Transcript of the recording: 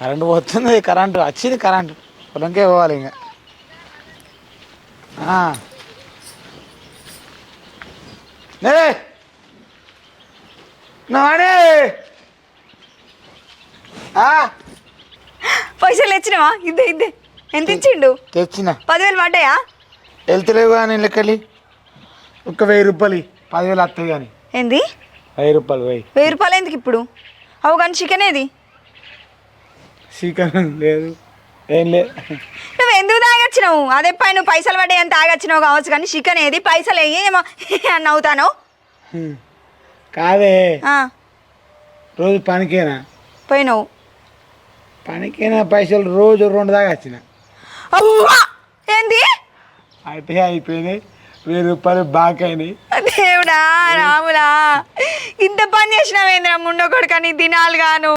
Current పోతుంది current వచ్చింది current. పొలంకే పోవాలి ఇంకా. నానే పైసలు తెచ్చినావా? ఇద్దే ఇద్దే. ఎంత ఇచ్చిండు? తెచ్చిన. పదివేలు పడ్డాయా? వెళ్తలేవు కానీ లెక్కలి. ఒక వెయ్యి రూపాయలు. పదివేలు వస్తాయి కానీ. ఏంది? వెయ్యి రూపాయలు వెయ్యి. వెయ్యి రూపాయలు ఎందుకు ఇప్పుడు అవు కానీ చికెన్ ఏది? చికెన్ లేదు. ఏం లేదు నువ్వు ఎందుకు తాగొచ్చినావు? అదే పై నువ్వు పైసలు పడ్డాయి అని తాగొచ్చినావు కావచ్చు కానీ చికెన్ ఏది? పైసలు ఏమో అని అవుతాను హ్మ్. కాదే. రోజు పనికేనా? పోయినావు. పనికైనా పైసలు? రోజు రెండు దాకా వచ్చిన! ఏంది? అయితే అయిపోయినాయి. వెయ్యి రూపాయలు బాగా అయినాయి దేవుడా రాములా ఇంత పని చేసినావేంద్ర ముండో కొడుకని? దినాలు గాను